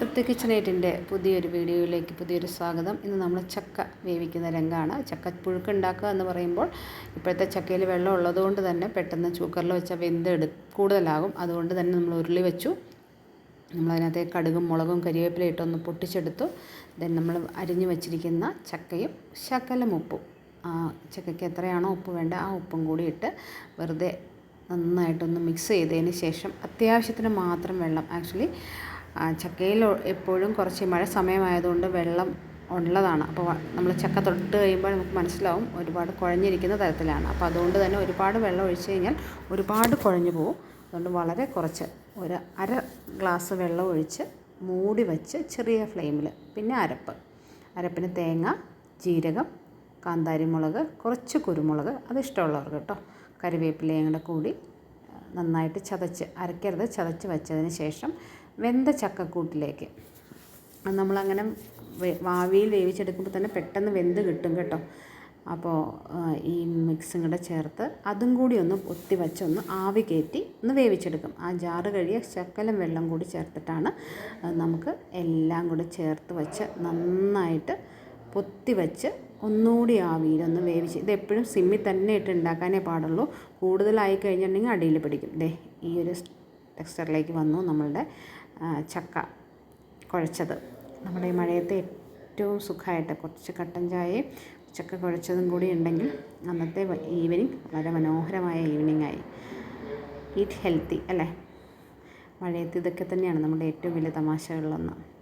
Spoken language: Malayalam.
തൃപ്തി കിച്ചൺ പുതിയൊരു വീഡിയോയിലേക്ക് പുതിയൊരു സ്വാഗതം. ഇന്ന് നമ്മൾ ചക്ക വേവിക്കുന്ന രംഗമാണ് ചക്ക പുഴുക്ക് ഉണ്ടാക്കുക എന്ന് പറയുമ്പോൾ ഇപ്പോഴത്തെ ചക്കയിൽ വെള്ളം ഉള്ളതുകൊണ്ട് തന്നെ പെട്ടെന്ന് ചൂക്കറിൽ വെച്ചാൽ വെന്ത് എടു കൂടുതലാകും. അതുകൊണ്ട് തന്നെ നമ്മൾ ഉരുളി വെച്ചു. നമ്മളതിനകത്ത് കടുകും മുളകും കരിവേപ്പില ഇട്ടൊന്ന് പൊട്ടിച്ചെടുത്തു. ദെൻ നമ്മൾ അരിഞ്ഞു വെച്ചിരിക്കുന്ന ചക്കയും ശകലം ഉപ്പും. ചക്കയ്ക്ക് എത്രയാണോ ഉപ്പ് വേണ്ട ആ ഉപ്പും കൂടി ഇട്ട് വെറുതെ നന്നായിട്ടൊന്ന് മിക്സ് ചെയ്തതിന് ശേഷം അത്യാവശ്യത്തിന് മാത്രം വെള്ളം. ആക്ച്വലി ചക്കയിൽ എപ്പോഴും കുറച്ച് മഴ സമയമായതുകൊണ്ട് വെള്ളം ഉള്ളതാണ്. അപ്പോൾ നമ്മൾ ചക്ക തൊട്ട് കഴിയുമ്പോൾ നമുക്ക് മനസ്സിലാവും ഒരുപാട് കുഴഞ്ഞിരിക്കുന്ന തരത്തിലാണ്. അപ്പോൾ അതുകൊണ്ട് തന്നെ ഒരുപാട് വെള്ളം ഒഴിച്ച് കഴിഞ്ഞാൽ ഒരുപാട് കുഴഞ്ഞു പോകും അതുകൊണ്ട് വളരെ കുറച്ച് ഒരു അര ഗ്ലാസ് വെള്ളം ഒഴിച്ച് മൂടി വച്ച് ചെറിയ ഫ്ലെയിമിൽ. പിന്നെ അരപ്പ്. അരപ്പിന് തേങ്ങ ജീരകം കാന്താരി മുളക് കുറച്ച് കുരുമുളക് അത് ഇഷ്ടമുള്ളവർക്ക് കേട്ടോ. കറിവേപ്പിലയും കൂടെ കൂടി നന്നായിട്ട് ചതച്ച് അരക്കരുത് ചതച്ച് വെച്ചതിന് ശേഷം വെന്ത ചക്കക്കൂട്ടിലേക്ക്. നമ്മളങ്ങനെ വാവിയിൽ വേവിച്ചെടുക്കുമ്പോൾ തന്നെ പെട്ടെന്ന് വെന്ത് കിട്ടും കേട്ടോ. അപ്പോൾ ഈ മിക്സും കൂടെ ചേർത്ത് അതും കൂടി ഒന്ന് ഒത്തി വെച്ചൊന്ന് ആവി കയറ്റി ഒന്ന് വേവിച്ചെടുക്കും. ആ ജാറ് കഴിയ ശക്കലം വെള്ളം കൂടി ചേർത്തിട്ടാണ് നമുക്ക് എല്ലാം കൂടി ചേർത്ത് വെച്ച് നന്നായിട്ട് പൊത്തി വെച്ച് ഒന്നുകൂടി ആവിയിലൊന്ന് വേവിച്ച് ഇത് എപ്പോഴും സിമ്മിൽ തന്നെ ഇട്ട് ഉണ്ടാക്കാനേ പാടുള്ളൂ. കൂടുതലായി കഴിഞ്ഞിട്ടുണ്ടെങ്കിൽ അടിയിൽ പിടിക്കും. ദേ ഈ ഒരു ടെക്സ്ചറിലേക്ക് വന്നു നമ്മളുടെ ചക്ക കുഴച്ചത്. നമ്മുടെ ഈ മഴയത്തെ ഏറ്റവും സുഖമായിട്ട് കുറച്ച് കട്ടൻ ചായയും ചക്ക കുഴച്ചതും കൂടി ഉണ്ടെങ്കിൽ അന്നത്തെ ഈവനിങ് വളരെ മനോഹരമായ ഈവനിങ് ആയി. ഈറ്റ് ഹെൽത്തി അല്ലേ? മഴയത്ത് ഇതൊക്കെ തന്നെയാണ് നമ്മുടെ ഏറ്റവും വലിയ തമാശകളിലൊന്ന്.